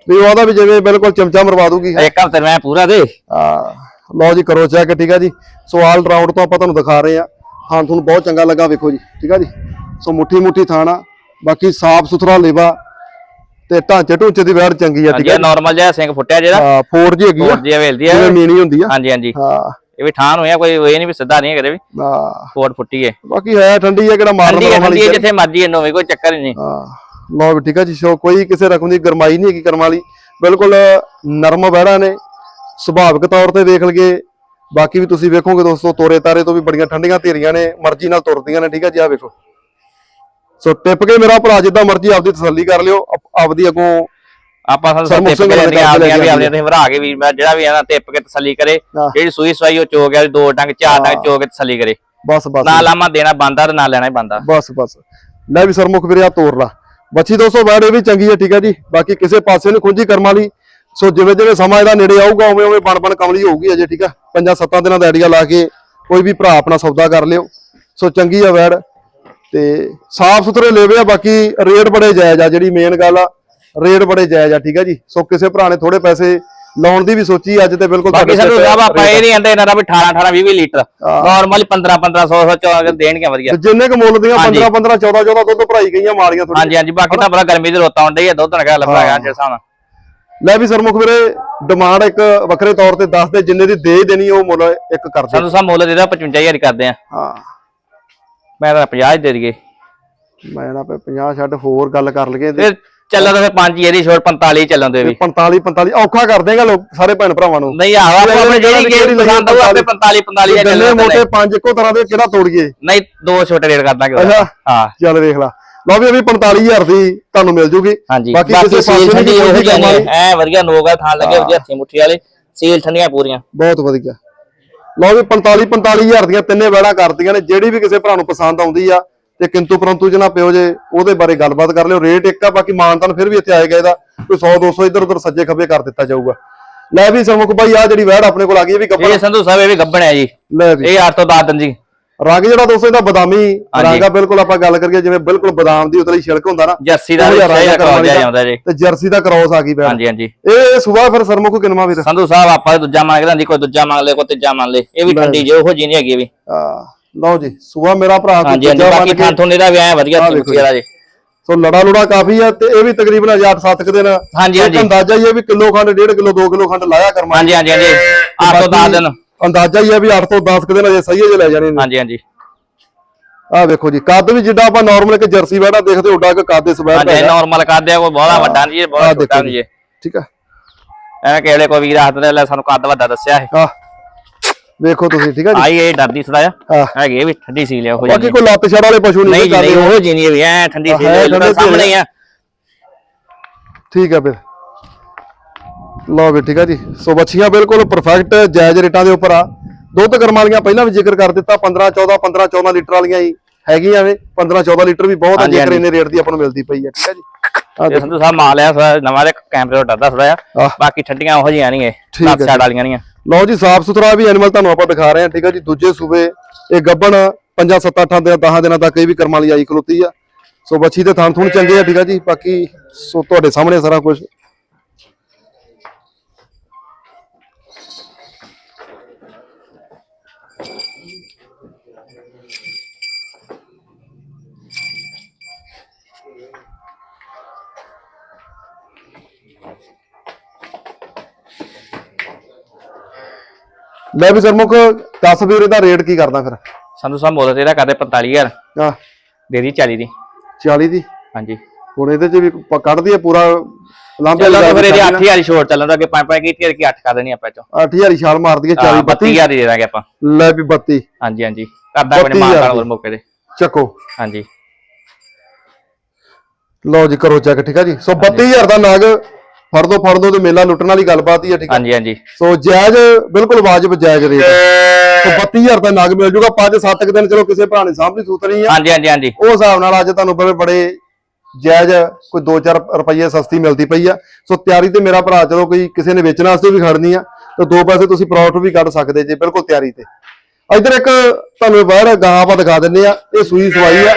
ਵੀ ਉਹਦਾ ਵੀ ਜਿਵੇਂ ਬਿਲਕੁਲ ਚਮਚਾ ਮਰਵਾ ਦੂਗੀ। ਇੱਕ ਹਫ਼ਤੇ ਮੈਂ ਪੂਰਾ ਦੇ। ਆ ਲਓ ਜੀ ਕਰੋ ਚੈੱਕ ਠੀਕ ਆ ਜੀ? ਸੋ ਆਲ ਰਾਉਂਡ ਤੋਂ ਆਪਾਂ ਤੁਹਾਨੂੰ ਦਿਖਾ ਰਹੇ ਆ। ਥਾਂ ਤੁਹਾਨੂੰ ਬਹੁਤ ਚੰਗਾ ਲੱਗਾ ਵੇਖੋ ਜੀ ਠੀਕ ਆ ਜੀ? ਸੋ ਮੁੱਠੀ ਮੁੱਠੀ ਥਾਣਾ ਬਾਕੀ ਸਾਫ਼ ਸੁਥਰਾ ਲੇਵਾ ਤੇ ਢਾਂਚੇ ਢੂੰਚੇ ਦੀ ਵੈੜ ਚੰਗੀ ਆ ਠੀਕ ਆ ਨਾਰਮਲ ਜਿਹਾ ਸਿੰਘ ਫੁੱਟਿਆ ਜਿਹੜਾ। ਹਾਂ 4G ਹੈਗੀ ਆ। ਫੋਰ ਜੀ ਹਵੇਲਦੀ ਆ। ਜਿਵੇਂ ਮੀਣੀ ਹੁੰਦੀ ਆ। ਹਾਂਜੀ ਹਾਂਜੀ। ਹਾਂ। ਇਹ ਵੀ ਠਾਣ ਹੋਇਆ ਕੋਈ ਇਹ ਨਹੀਂ ਵੀ ਸਿੱਧਾ ਨਹੀਂ ਕਰੇ ਵੀ। ਹਾਂ। ਫੋਰ ਫੁੱਟੀ ਹੈ। ਬਾਕੀ ਹੈ ਠੰਡੀ ਆ ਕਿਹੜਾ ਮਾਰਨ ਹੈ ਵਾਲੀ ਠੰਡੀ ਹੈ ਜਿੱਥੇ ਮਰਜ਼ੀ ਇਹਨੂੰ ਵੀ ਕੋਈ ਚੱਕਰ ਹੀ ਨਹੀਂ। ਹਾਂ। ਵੀ ਠੀਕ ਆ ਜੀ ਸੋ ਕੋਈ ਕਿਸੇ ਰਕਮ ਦੀ ਗਰਮਾਈ ਨਹੀਂ ਹੈਗੀ ਕਰਮ ਵਾਲੀ। ਬਿਲਕੁਲ ਨਰਮ ਵਹਿੜਾ ਨੇ ਸੁਭਾਵਿਕ ਤੌਰ ਤੇ ਵੇਖ ਲਈਏ। ਬਾਕੀ ਵੀ ਤੁਸੀਂ ਵੇਖੋਗੇ ਦੋਸਤੋ ਤੋਰੇ ਤਾਰੇ ਤੋਂ ਵੀ ਬੜੀਆਂ ਠੰਡੀਆਂ ਧੀਰੀਆਂ ਨੇ ਮਰਜ਼ੀ ਨਾਲ ਤੁਰਦੀਆਂ ਨੇ ਠੀਕ ਆ ਜੀ ਆ ਵੇਖੋ। ਸੋ ਟਿਪ ਕੇ ਮੇਰਾ ਭਰਾ ਜਿੱਦਾਂ ਮਰਜ਼ੀ ਆਪਦੀ ਤਸੱਲੀ ਕਰ ਲਿਓ ਆਪ- ਆਪਦੀ ਅੱਗੋਂ ਆਪਾਂ ਸਾਨੂੰ ਟਿਪ ਕੇ ਆਪਦੀਆਂ ਵੀ ਲੈ ਆਪਦੀਆਂ ਤੇ ਭਰਾ ਕੇ ਵੀ ਮੈਂ ਜਿਹੜਾ ਵੀ ਆਣਾ ਟਿਪ ਕੇ ਤਸੱਲੀ ਕਰੇ ਹਾਂ। ਜਿਹੜੀ ਸੂਈ ਸਵਾਈ ਉਹ ਚੋ ਗਿਆ ਦੋ ਡੰਗ ਚਾਰ ਡੰਗ ਚੋ ਕੇ ਤਸੱਲੀ ਕਰੇ। ਬਸ ਬਸ। ਨਾ ਲਾਮਾ ਦੇਣਾ ਬੰਦਾ ਤੇ ਨਾ ਲੈਣਾ ਹੀ ਬੰਦਾ। ਬਸ ਬਸ। ਲੈ ਵੀ ਸਰਮੁਖ ਵੀਰੇ ਆ ਤੋਰ ਲਾ। ਬੱਚੀ ਦੋਸਤੋ ਇਹ ਵੀ ਚੰਗੀ ਹੈ ਠੀਕ ਹੈ ਜੀ। ਬਾਕੀ ਕਿਸੇ ਪਾਸੇ ਨੂੰ ਖੁੰਝੀ ਕਰਮ ਵਾਲੀ ਸੋ ਜਿਵੇਂ ਜਿਵੇਂ ਸਮਾਂ ਇਹਦਾ ਨੇੜੇ ਆਊਗਾ ਉਵੇਂ ਉਵੇਂ ਬਣ ਬਣ ਕਮਲੀ ਹੋਊਗੀ ਅਜੇ ਠੀਕ ਆ? ਪੰਜਾਂ ਸੱਤਾਂ ਦਿਨਾਂ ਦਾ ਆਈਡੀਆ ਲਾ ਕੇ ਕੋਈ ਵੀ ਭਰਾ ਆਪਣਾ ਸੌਦਾ ਕਰ ਲਿਓ। ਸੋ ਚੰਗੀ ਆ ਵੈੜ। ਤੇ ਸਾਫ਼ ਸੁਥਰੇ ਲੇਵੇ ਆ ਬਾਕੀ ਰੇਟ ਬੜੇ ਜਾਇਜ਼ ਆ ਜਿਹੜੀ ਮੇਨ ਗੱਲ ਆ ਰੇਟ ਬੜੇ ਜਾਇਜ਼ ਆ ਠੀਕ ਆ ਜੀ? ਸੋ ਕਿਸੇ ਭਰਾ ਨੇ ਥੋੜੇ ਪੈਸੇ ਲਾਉਣ ਦੀ ਵੀ ਸੋਚੀ ਅੱਜ ਤੇ ਬਿਲਕੁਲ ਬਾਕੀ ਸਾਨੂੰ ਆ। ਇਹ ਨਹੀਂ ਕਹਿੰਦੇ ਇਹਨਾਂ ਦਾ ਵੀ 18 18 20 20 ਲੀਟਰ। ਹਾਂ। ਨਾਰਮਲੀ 15 15 100 100 ਚੋ ਕੇ ਦੇਣਗੇ ਵਧੀਆ। ਜਿੰਨੇ ਕ ਮੁੱਲ ਦੀਆਂ ਹਾਂਜੀ। 15 15 14 14 ਦੁੱਧ ਭਰਾਈ ਗਈਆਂ ਮਾਰੀਆਂ ਥੋੜੀ ਹਾਂਜੀ ਹਾਂਜੀ ਬਾਕੀ ਤਾਂ ਬੜਾ ਗਰਮੀ ਦੇ ਰੋਤਾ ਹੁੰਦੀ ਹੈ ਦੁੱਧ ਨਗਾ ਲੱਭਾ ਗਿਆ ਜਿਹੜੇ ਹਿਸਾਬ ਨਾਲ। ਲੈ ਵੀ ਸਰਮੁਖ ਵੀਰੇ ਡਿਮਾਂਡ ਇੱਕ ਵੱਖਰੇ ਤੌਰ ਤੇ ਦੱਸ ਦੇ ਜਿੰਨੇ ਦੀ ਦੇ ਦੇਣੀ ਉਹ ਮੁੱਲ ਇੱਕ ਕਰ ਦੇ। ਸਾਨੂੰ ਸਾਹਿਬ ਮੁੱਲ ਦੇ ਦਾ 55000 ਹੀ ਕਰਦੇ ਆ ਹਾਂ। ਮੈਂ ਤਾਂ 50 ਹੀ ਦੇ ਦਈਏ। ਮੈਂ ਨਾ 50 ਛੱਡ ਹੋਰ ਗੱਲ ਕਰ ਲਈਏ ਤੇ ਚੱਲਣ ਤਾਂ ਫਿਰ 5 ਇਹਦੀ ਛੋੜ 45 ਚੱਲਣ ਦੇ ਵੀ। 45 45 ਔਖਾ ਕਰ ਦੇਗਾ ਲੋਕ ਸਾਰੇ ਭੈਣ ਭਰਾਵਾਂ ਨੂੰ। ਨਹੀਂ ਆਹ ਆਪੋ ਆਪਣੀ ਜਿਹੜੀ ਗੇਮ ਪਸੰਦ ਆਊ ਆਪੇ 45 45 ਜਾਂ ਗੱਲੇ ਚੱਲਣ ਮੋਟੇ ਪੰਜ ਇੱਕੋ ਤਰ੍ਹਾਂ ਦੇ ਕਿਹੜਾ ਤੋੜੀਏ ਨਹੀਂ ਦੋ ਛੋਟੇ ਰੇਟ ਕਰਦਾ ਕਿ ਅੱਛਾ। ਹਾਂ। ਚੱਲ ਵੇਖ ਲਾ। ਲਓ ਵੀ ਵੀ 45000 ਦੀ ਤੁਹਾਨੂੰ ਮਿਲ ਜੂਗੀ। ਬਾਕੀ ਬਾਕੀ ਕਿਸੇ ਸੀਲ ਪਾਸੇ ਨਹੀਂ ਹੋ ਕੋਈ ਕੰਮ ਵਾਲੀ ਐ ਵਧੀਆ ਨੋਗਾ ਥਾਂ ਲੱਗੇ ਵਧੀਆ ਹੱਥੀ ਮੁੱਠੀ ਵਾਲੇ। ਸੀਲ ਠੰਡੀਆਂ ਪੂਰੀਆਂ। ਬਹੁਤ ਵਧੀਆ। ਲਓ ਵੀ 45 45000 ਦੀਆਂ ਤਿੰਨੇ ਵੈੜਾਂ ਕਰਦੀਆਂ ਨੇ। ਜਿਹੜੀ ਵੀ ਕਿਸੇ ਭਰਾ ਨੂੰ ਪਸੰਦ ਆਉਂਦੀ ਆ ਤੇ ਕਿੰਤੂ ਪਰੰਤੂ ਜਨਾ ਪਿਓ ਜੇ ਉਹਦੇ ਬਾਰੇ ਗੱਲਬਾਤ ਕਰ ਲਿਓ। ਰੇਟ ਇੱਕ ਆ ਬਾਕੀ ਮਾਨਤਾਨ ਫਿਰ ਵੀ ਇੱਥੇ ਆਏਗਾ ਇਹਦਾ। ਕੋਈ 100 200 ਇੱਧਰ ਉੱਧਰ ਸੱਜੇ ਖੱਬੇ ਕਰ ਦਿੱਤਾ ਜਾਊਗਾ। ਲੈ ਵੀ ਸਰਮੁਖ ਬਾਈ ਆ ਜਿਹੜੀ ਵੈੜ ਆਪਣੇ ਕੋਲ ਆ ਗਈ ਇਹ ਵੀ ਗੱਬੜ ਇਹ ਸੰਧੂ ਸਾਹਿਬ ਇਹ ਵੀ ਗੱਬਣ ਹੈ ਜੀ। ਲੈ ਵੀ। ਇਹ 8 ਤੋਂ 10 ਦਿਨ ਜੀ ਰੰਗ ਜਿਹੜਾ ਦੋਸਤੋ ਇਹਦਾ ਬਦਾਮੀ। ਰੰਗ ਆ ਬਿਲਕੁਲ ਆਪਾਂ ਗੱਲ ਕਰੀਏ ਜਿਵੇਂ ਬਿਲਕੁਲ ਬਦਾਮ ਦੀ ਉਤਲੀ ਛਿਲਕ ਹੁੰਦਾ ਨਾ ਜਰਸੀ ਦਾ ਕਰਵਾ ਕਰਵਾ ਜਾਂਦਾ ਜੀ। ਤੇ ਜਰਸੀ ਦਾ ਕ੍ਰੋਸ ਆ ਗਈ ਵੈੜ ਹਾਂਜੀ ਹਾਂਜੀ। ਇਹ ਸੁਬਾਹ ਫਿਰ ਸਰਮੁਖ ਕਿਨਵਾ ਵੀਰ? ਸੰਧੂ ਸਾਹਿਬ ਆਪਾਂ ਦੂਜਾ ਮੰਗ ਲੈਂਦੀ ਕੋਈ ਦੂਜਾ ਮੰਗ ਲੈ ਕੋਈ ਤੀਜਾ ਮੰਗ ਲੈ ਇਹ ਵੀ ਠੰਡੀ ਜੇ ਉਹੋ ਜੀ ਨਹੀਂ ਹੈਗੀ ਵੀ। ਆ ਲਓ ਜੀ ਸੁਬਾਹ ਮੇਰਾ ਭਰਾ ਹਾਂਜੀ ਹਾਂਜੀ ਬਾਕੀ ਥਾਂ ਥੋਨੇ ਦਾ ਵੀ ਆਇਆ ਵਧੀਆ ਜੀ। ਸੋ ਲੜਾ ਲੁੜਾ ਕਾਫੀ ਆ ਤੇ ਇਹ ਵੀ ਤਕਰੀਬਨ 8-7 ਕੁ ਦਿਨ। ਹਾਂਜੀ, ਹਾਂਜੀ। ਅੰਦਾਜ਼ਾ ਹੀ ਹੈ ਵੀ ਕਿਲੋ ਖੰਡ 1.5 ਕਿਲੋ 2 ਕਿਲੋ ਖੰਡ ਲਾਇਆ ਕਰਮਾ ਹਾਂਜੀ ਹਾਂਜੀ ਹਾਂਜੀ। 8 ਤੋਂ 10 ਦਿਨ। ਅੰਦਾਜ਼ਾ ਹੀ ਹੈ ਵੀ 8 ਤੋਂ 10 ਕੁ ਦਿਨ ਅਜੇ ਸਹੀ ਅਜੇ ਲੈ ਜਾਣੇ ਨੇ। ਹਾਂਜੀ ਹਾਂਜੀ। ਆਹ ਵੇਖੋ ਜੀ ਕੱਦ ਵੀ ਜਿੱਦਾਂ ਆਪਾਂ ਨਾਰਮਲ ਇੱਕ ਜਰਸੀ ਬੈੜਾ ਦੇਖਦੇ ਉੱਡਾ ਕਿ ਕੱਦ ਇਸ ਬੈੜ ਹਾਂਜੀ ਦਾ ਨਾਰਮਲ ਕਰਦੇ ਆ ਕੋਈ ਬਹੁਤਾ ਵੱਡਾ ਨਹੀਂ ਜੀ ਬਹੁਤ ਛੋਟਾ ਨਹੀਂ ਜੀ ਠੀਕ ਆ। ਐਵੇਂ ਕਿਹੜੇ ਕੋਈ ਵੀਰ ਹੱਥ ਦੇ ਲੈ ਸਾਨੂੰ ਕੱਦ ਵੱਡਾ ਦੱਸਿਆ ਹੈ ਆਹ ਵੇਖੋ ਤੁਸੀਂ ਠੀਕ ਆ ਜੀ। ਆਈ ਇਹ ਡਰਦੀ ਜਿਹਾ। ਆਹ ਹੈਗੇ ਵੀ ਠੰਡੀ ਸੀ ਲਿਆ ਹੋ ਬਾਕੀ ਜਾਂਦੀ ਕੋਈ ਲੱਤ ਛੜ ਵਾਲੇ ਪਸ਼ੂ ਨਹੀਂ ਕਰਦੇ ਉਹ ਜੀ ਨਹੀਂ ਵੀ ਐ ਠੰਡੀ ਸੀ ਹੈ, ਲਿਆ ਸਾਹਮਣੇ ਹੀ ਆ। ਠੀਕ ਆ ਫਿਰ। ਲਓ ਵੀ ਠੀਕ ਆ ਜੀ। ਸੋ ਬੱਚੀਆਂ ਬਿਲਕੁਲ ਪਰਫੈਕਟ ਜਾਇਜ਼ ਰੇਟਾਂ ਦੇ ਉੱਪਰ ਆ। ਦੁੱਧ ਕਰਮ ਵਾਲੀਆਂ ਪਹਿਲਾਂ ਵੀ ਜ਼ਿਕਰ ਕਰ ਦਿੱਤਾ 15 14 15 14 ਲੀਟਰ ਵਾਲੀਆਂ ਹੀ ਹੈਗੀਆਂ ਵੇ 15 14 ਲੀਟਰ ਵੀ ਬਹੁਤ ਆ ਜੇਕਰ। ਇੰਨੇ ਰੇਟ ਦੀ ਆਪਾਂ ਨੂੰ ਮਿਲਦੀ ਪਈ ਆ ਠੀਕ ਆ ਜੀ। ਆ ਇਹ ਸੰਧੂ ਸਾਹਿਬ ਮਾਲ ਆ ਨਵਾਂ ਦੇ ਕੈਮਰੇ ਤੋਂ ਡਰਦਾ ਥੋੜਾ ਆਹ। ਬਾਕੀ ਠੰਡੀਆਂ ਉਹੋ ਜਿਹੀਆਂ ਨਹੀਂ ਇਹ ਲੱਤ ਛਾੜ ਵਾਲੀਆਂ ਨਹੀਂ ਆ ਲਓ ਜੀ ਸਾਫ਼ ਸੁਥਰਾ ਵੀ ਐਨੀਮਲ ਤੁਹਾਨੂੰ ਆਪਾਂ ਦਿਖਾ ਰਹੇ ਹਾਂ ਠੀਕ ਆ ਜੀ। ਦੂਜੇ ਸੂਬੇ ਇਹ ਗੱਬਣ 5 7 8 ਦਿਨ 10 ਦਿਨਾਂ ਤੱਕ ਇਹ ਵੀ ਕਰਮ ਵਾਲੀ ਆਈ ਖਲੋਤੀ ਆ। ਸੋ ਬੱਚੀ ਦੇ ਥਣ ਥੁਣ ਚੰਗੇ ਆ ਠੀਕ ਆ ਜੀ। ਬਾਕੀ ਸੋ ਤੁਹਾਡੇ ਸਾਹਮਣੇ ਸਾਰਾ ਕੁਝ ਲੈ ਵੀ ਸਰਮੁਖ 10 ਵੀਰ ਇਹਦਾ ਰੇਟ ਕੀ ਕਰਦਾ ਫਿਰ? ਸੰਧੂ ਸਾਹਿਬ ਮੁੱਲ ਤੇ ਇਹਦਾ ਕਰਦੇ 45000 ਆ ਦੇ ਦੀ 40 ਦੀ। 40 ਦੀ? ਹਾਂਜੀ। ਹੁਣ ਇਹਦੇ ਚ ਵੀ ਪ- ਕੱਢ ਦਈਏ ਪੂਰਾ ਲਾਂਭੇ ਚੱਲੋ ਤਾਂ ਫਿਰ ਇਹਦੀ ਲਗਾ 8000 ਛੋੜ ਚੱਲਣ ਦਾ ਅੱਗੇ 5 5 ਕੀਤੀ ਕਿ 8 ਕਰ ਦੇਣੀ ਆਪਾਂ ਚੋਂ। 8000 ਛਾਲ ਮਾਰ ਦਈਏ 40 32 32000 ਦੀ ਦੇ ਦਾਂਗੇ ਆਪਾਂ। ਲੈ ਵੀ 32 ਹਾਂਜੀ ਹਾਂਜੀ। ਕਰਦਾ ਕੋਈ 32,000 ਮਾਰ ਹੋਰ ਮੌਕੇ ਤੇ। ਚੱਕੋ। ਹਾਂਜੀ। ਲਓ ਜੀ ਕਰੋ ਚੈੱਕ ਠੀਕ ਆ ਜੀ? ਸੋ 32000 ਦਾ ਨਾਗ ਫੜ ਦੋ ਫੜ ਦੋ ਤੇ ਮੇਲਾ ਲੁੱਟਣ ਵਾਲੀ ਗੱਲਬਾਤ ਹੀ ਆ ਠੀਕ ਆ? ਹਾਂਜੀ ਹਾਂਜੀ। ਸੋ ਜਾਇਜ਼ ਬਿਲਕੁਲ ਵਾਜਬ ਜਾਇਜ਼ ਰੇਟ ਸੋ 32000 ਦਾ ਨਾਗ ਮਿਲ ਜੂਗਾ 5-7 ਕੁ ਦਿਨ ਚਲੋ ਕਿਸੇ ਭਰਾ ਨੇ ਸਾਂਭੀ ਸੂਤ ਨਹੀਂ ਆ। ਹਾਂਜੀ ਹਾਂਜੀ ਹਾਂਜੀ। ਉਹ ਹਿਸਾਬ ਨਾਲ ਅੱਜ ਤੁਹਾਨੂੰ ਬੜੇ ਬੜੇ ਜਾਇਜ਼ ਕੋਈ 2-4 ਰੁਪਏ ਸਸਤੀ ਮਿਲਦੀ ਪਈ ਆ। ਸੋ ਤਿਆਰੀ ਤੇ ਮੇਰਾ ਭਰਾ ਚਲੋ ਕੋਈ ਕਿਸੇ ਨੇ ਵੇਚਣ ਵਾਸਤੇ ਵੀ ਖੜਨੀ ਆ ਤਾਂ ਦੋ ਪੈਸੇ ਤੁਸੀਂ ਪ੍ਰੋਫਿਟ ਵੀ ਕੱਢ ਸਕਦੇ ਜੇ ਬਿਲਕੁਲ ਤਿਆਰੀ ਤੇ। ਇਧਰ ਇੱਕ ਤੁਹਾਨੂੰ ਬਾਹਰ ਗਾਂ ਆਪਾਂ ਦਿਖਾ ਦਿੰਨੇ ਆ ਇਹ ਸੂਈ ਸਵਾਈ ਆ।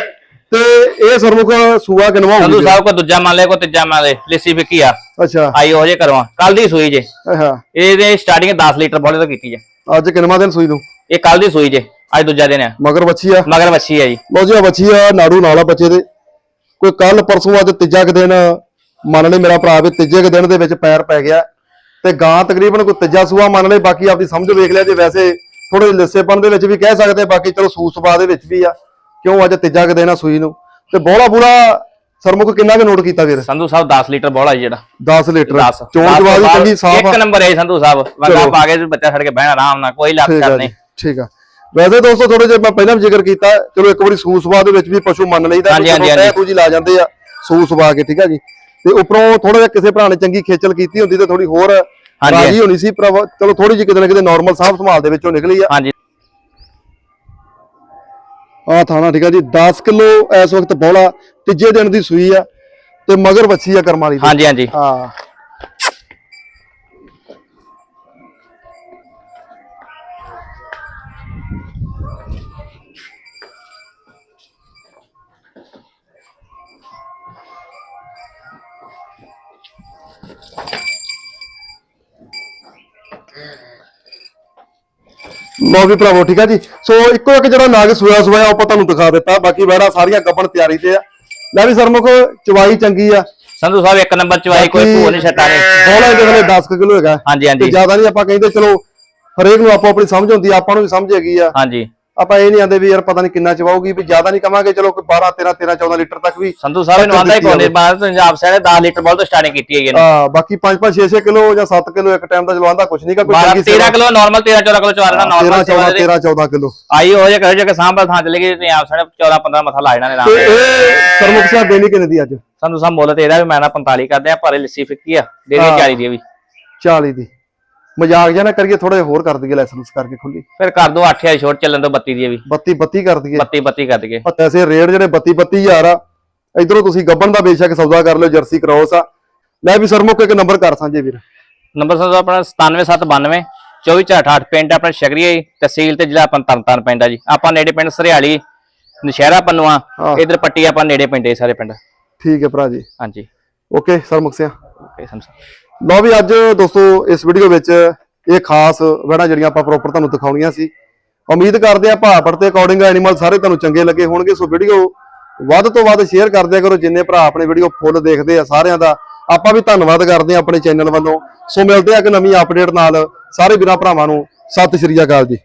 ਤੇ ਇਹ ਸਰਮੁਖ ਸੂਆ ਕਿਨਵਾ ਸੰਧੂ ਹੋਊਗੀ ਸਾਹਿਬ ਕੋ ਦੂਜਾ ਮੰਨ ਲੈ ਕੋ ਤੀਜਾ ਮੰਨ ਲੈ ਲਿੱਸੀ ਫਿੱਕੀ ਆ। ਅੱਛਾ। ਆਈ ਉਹ ਜੇ ਕਰਵਾ। ਕੱਲ ਦੀ ਸੂਈ ਜੇ। ਆਹਾ ਇਹਦੇ ਸਟਾਰਟਿੰਗ 10 ਲੀਟਰ ਬੋਲੇ ਤੋਂ ਕੀਤੀ ਜੇ। ਅੱਜ ਕਿਨਵਾ ਦਿਨ ਸੂਈ ਨੂੰ ਇਹ ਕੱਲ ਦੀ ਸੂਈ ਜੇ ਅੱਜ ਦੂਜਾ ਦਿਨ ਆ। ਮਗਰ ਬੱਚੀ ਆ? ਮਗਰ ਵੱਛੀ ਹੈ ਜੀ। ਲੋ ਜੀ ਆ ਬੱਚੀ ਆ ਨਾੜੂ ਨਾਲ ਆ ਬੱਚੇ ਦੇ। ਕੋਈ ਕੱਲ ਪਰਸੋਂ ਅੱਜ ਤੀਜਾ ਕੁ ਦਿਨ ਮੰਨ ਲੈ ਮੇਰਾ ਭਰਾ ਵੀ ਤੀਜੇ ਕੁ ਦਿਨ ਦੇ ਵਿੱਚ ਪੈਰ ਪੈ ਗਿਆ। ਤੇ ਗਾਂ ਤਕਰੀਬਨ ਕੋਈ ਤੀਜਾ ਸੂਆ ਮੰਨ ਲੈ ਬਾਕੀ ਆਪਦੀ ਸਮਝ ਵੇਖ ਲਿਆ ਜੇ ਵੈਸੇ ਥੋੜੇ ਲਿੱਸੇਪਣ ਦੇ ਵਿੱਚ ਵੀ ਕਹਿ ਸਕਦੇ ਬਾਕੀ ਚਲੋ ਸੂ ਸੁਭਾਅ ਦੇ ਵਿੱਚ ਵੀ ਆ। ਕਿਉਂ ਅੱਜ ਤੀਜਾ ਕੁ ਦਿਨ ਆ ਸੂਈ ਨੂੰ? ਤੇ ਬੋਲਾ ਪੂਰਾ ਸਰਮੁਖ ਕਿੰਨਾ ਕੁ ਨੋਟ ਕੀਤਾ ਵੀਰ ਸੰਧੂ ਸਾਹਿਬ 10 ਲੀਟਰ ਬੋਲਾ ਜਿਹੜਾ। 10 ਲੀਟਰ। 10 ਚੋਣ ਜਵਾਬ ਚੰਗੀ ਸਾਫ਼ ਇੱਕ ਨੰਬਰ ਹੈ ਸੰਧੂ ਸਾਹਿਬ। ਵੰਗਾ। ਪਾ ਕੇ ਬੱਚਾ ਛੱਡ ਕੇ ਬਹਿਣਾ ਆਰਾਮ ਨਾਲ ਕੋਈ ਜੀ ਨਹੀਂ। ਠੀਕ ਆ। ਵੈਸੇ ਦੋਸਤੋ ਥੋੜੇ ਜਿਹਾ ਮੈਂ ਪਹਿਲਾਂ ਵੀ ਜ਼ਿਕਰ ਕੀਤਾ ਚਲੋ ਇੱਕ ਵਾਰੀ ਸੂ ਸੁਭਾਅ ਦੇ ਵਿੱਚ ਵੀ ਪਸ਼ੂ ਮੰਨ ਲਈਦਾ ਤੂੰ ਜੀ ਲਾ ਜਾਂਦੇ ਆ ਸੂ ਸੁਭਾਅ ਕੇ ਠੀਕ ਆ ਜੀ। ਤੇ ਉੱਪਰੋਂ ਥੋੜਾ ਜਿਹਾ ਕਿਸੇ ਭਰਾ ਨੇ ਚੰਗੀ ਖੇਚਲ ਕੀਤੀ ਹੁੰਦੀ ਤੇ ਥੋੜੀ ਹੋਰ ਹਾਂਜੀ। ਰਾਜੀ ਹੋਣੀ ਸੀ ਚਲੋ ਥੋੜੀ ਜਿਹੀ ਕਿਤੇ ਨਾ ਕਿਤੇ ਨਾਰਮਲ ਸਾਫ਼ ਸੰਭਾਲ ਦੇ ਵਿੱਚੋਂ ਨਿਕਲੀ ਆ। ਹਾਂਜੀ। ਆ ਥਾਣਾ ਠੀਕ ਆ ਜੀ 10 ਕਿਲੋ ਇਸ ਵਕਤ ਬੋਲਾ ਤੀਜੇ ਦਿਨ ਦੀ ਸੂਈ ਆ ਤੇ ਮਗਰ ਵੱਛੀ ਆ ਕਰਮ ਵਾਲੀ ਦੀ। ਹਾਂਜੀ ਹਾਂਜੀ ਹਾਂ ਲੋ ਵੀ ਭਰਾਵੋ ਠੀਕ ਆ ਜੀ। ਸੋ ਇੱਕੋ ਇੱਕ ਜਿਹੜਾ ਨਾਗ ਸੋਇਆ ਸੋਇਆ ਉਹ ਤੁਹਾਨੂੰ ਦਿਖਾ ਦਿੱਤਾ। ਬਾਕੀ ਵੈੜਾ ਸਾਰੀਆਂ ਗੱਪਣ ਤਿਆਰੀ ਤੇ ਆ। ਲੈ ਵੀ ਸਰਮੁਖ ਚਵਾਈ ਚੰਗੀ ਆ। ਸੰਧੂ ਸਾਹਿਬ ਇੱਕ ਨੰਬਰ ਚਵਾਈ ਕੋਈ ਭੂਆ ਨਹੀਂ ਛੱਟਾ ਨਹੀਂ ਬੋਲਾ ਦੇ ਵੇਲੇ 10 ਕੁ ਕਿਲੋ ਹੈਗਾ। ਹਾਂਜੀ ਹਾਂਜੀ। ਜ਼ਿਆਦਾ ਨਹੀਂ ਆਪਾਂ ਕਹਿੰਦੇ ਚਲੋ ਹਰੇਕ ਨੂੰ ਆਪੋ ਆਪਣੀ ਸਮਝ ਹੁੰਦੀ ਆ ਆਪਾਂ ਨੂੰ ਵੀ ਸਮਝ ਹੈਗੀ ਆ। ਹਾਂਜੀ। ਆਪਾਂ ਇਹ ਨਹੀਂ ਆਂਦੇ ਵੀ ਯਾਰ ਪਤਾ ਨਹੀਂ ਕਿੰਨਾ ਚਵਾਉਗੀ ਵੀ ਜ਼ਿਆਦਾ ਨਹੀਂ ਕਵਾਂਗੇ ਚਲੋ ਕੋਈ 12 13 13 14 ਲੀਟਰ ਤੱਕ ਵੀ ਸੰਧੂ ਸਾਹਿਬ ਨੂੰ ਆਂਦਾ ਹੀ ਕੋਨੇ ਬਾਅਦ ਪੰਜਾਬ ਸਾਈਡ 10 ਲੀਟਰ ਬੋਲ ਤੋਂ ਸਟਾਰਟਿੰਗ ਕੀਤੀ ਹੈ ਇਹਨੇ। ਆ ਬਾਕੀ 5 5 6 6 ਕਿਲੋ ਜਾਂ 7 ਕਿਲੋ ਇੱਕ ਟਾਈਮ ਦਾ ਚਲਵਾਉਂਦਾ ਕੁਝ ਨਹੀਂਗਾ ਕੋਈ 12 13 ਕਿਲੋ ਨਾਰਮਲ 13 14 ਕਿਲੋ ਚਵਾਰ ਦਾ 13 ਨਾਰਮਲ 14 13 14 ਕਿਲੋ। ਆਈ ਹੋ ਜੇ ਕਹੇ ਜੇ ਕਿ ਸਾਂਭਲ ਥਾਂ ਚਲੇ ਗਏ ਪੰਜਾਬ ਸਾਈਡ 14 15 ਮੱਥਾ ਲਾ ਜਾਣਾ ਨੇ ਆਰਾਮ ਇਹ ਸਰਮੁਖ ਸਾਹਿਬ ਦੇਣੀ ਕਿੰਨੇ ਦੀ ਅੱਜ? ਸੰਧੂ ਸਾਹਿਬ ਮੁੱਲ ਤੇ ਇਹਦਾ ਵੀ ਮੈਂ ਨਾ 45 ਕਰਦੇ ਆ ਪਰ ਲੱਸੀ ਫਿੱਕੀ ਆ ਦੇ ਦੇ 40 ਦੀ ਵੀ। 40 ਦੀ। ਮਜ਼ਾਕ ਜਿਹਾ ਨਾ ਕਰੀਏ ਥੋੜਾ ਜਿਹਾ ਹੋਰ ਕਰ ਦਈਏ ਲਾਇਸੈਂਸ ਕਰਕੇ ਖੁੱਲੀ ਫਿਰ ਕਰ ਦੋ 8000 ਛੋਟ ਚੱਲਣ ਤੋਂ 32 ਦੀ ਵੀ। 32 32 ਕਰ ਦਈਏ। 32 32 ਕਰ ਦਈਏ। ਪਰ ਐਸੇ ਰੇਟ ਜਿਹੜੇ 32 32000 ਆ ਇਧਰੋਂ ਤੁਸੀਂ ਗੱਬਣ ਦਾ ਬੇਸ਼ੱਕ ਸੌਦਾ ਕਰ ਲਿਓ ਜਰਸੀ ਕ੍ਰੋਸ ਆ। ਲੈ ਵੀ ਸਰਮੁੱਖ ਇੱਕ ਨੰਬਰ ਕਰ ਸਾਂਝੇ ਵੀਰ। ਨੰਬਰ ਸਾਡਾ ਆਪਣਾ 97792 2468 ਪਿੰਡ ਆਪਣਾ ਸ਼ਗਰੀਏ ਤਹਿਸੀਲ ਤੇ ਜ਼ਿਲ੍ਹਾ ਆਪਣਾ ਤਰਨਤਾਰਨ ਪਿੰਡ ਆ ਜੀ। ਆਪਾਂ ਨੇੜੇ ਪਿੰਡ ਸਰਿਆਲੀ ਨਸ਼ਹਿਰਾ ਪੰਨੂਆ। ਇਧਰ ਪੱਟੀ ਆਪਾਂ ਨੇੜੇ ਪਿੰਡੇ ਸਾਰੇ ਪਿੰਡ। ਠੀਕ ਹੈ ਭਰਾ ਜੀ। ਹਾਂਜੀ। ਓਕੇ ਸਰਮੁਖ ਸਿਆ। ਓਕੇ ਸੰਸਾ ਲਓ ਵੀ ਅੱਜ ਦੋਸਤੋ, ਇਸ ਵੀਡੀਓ ਵਿੱਚ ਇਹ ਖਾਸ ਵੜਾ ਜਿਹੜੀਆਂ ਆਪਾਂ ਪ੍ਰੋਪਰ ਤੁਹਾਨੂੰ ਦਿਖਾਉਣੀਆਂ ਸੀ। ਉਮੀਦ ਕਰਦੇ ਆ ਭਾਪੜ ਤੇ ਅਕੋਰਡਿੰਗ ਐਨੀਮਲ ਸਾਰੇ ਤੁਹਾਨੂੰ ਚੰਗੇ ਲੱਗੇ ਹੋਣਗੇ। ਸੋ ਵੀਡੀਓ ਵੱਧ ਤੋਂ ਵੱਧ ਸ਼ੇਅਰ ਕਰਦੇ ਦਿਆ ਕਰੋ, ਜਿੰਨੇ ਭਰਾ ਆਪਣੇ ਵੀਡੀਓ ਫੁੱਲ ਦੇਖਦੇ ਆ ਸਾਰਿਆਂ ਦਾ। ਆਪਾਂ ਵੀ ਧੰਨਵਾਦ ਕਰਦੇ ਆ ਆਪਣੇ ਚੈਨਲ ਵੱਲੋਂ। ਸੋ ਮਿਲਦੇ ਆ ਇੱਕ ਨਵੀਂ ਅਪਡੇਟ ਨਾਲ। ਸਾਰੇ ਵੀਰਾਂ ਭਰਾਵਾਂ ਨੂੰ ਸਤਿ ਸ਼੍ਰੀ ਅਕਾਲ ਜੀ।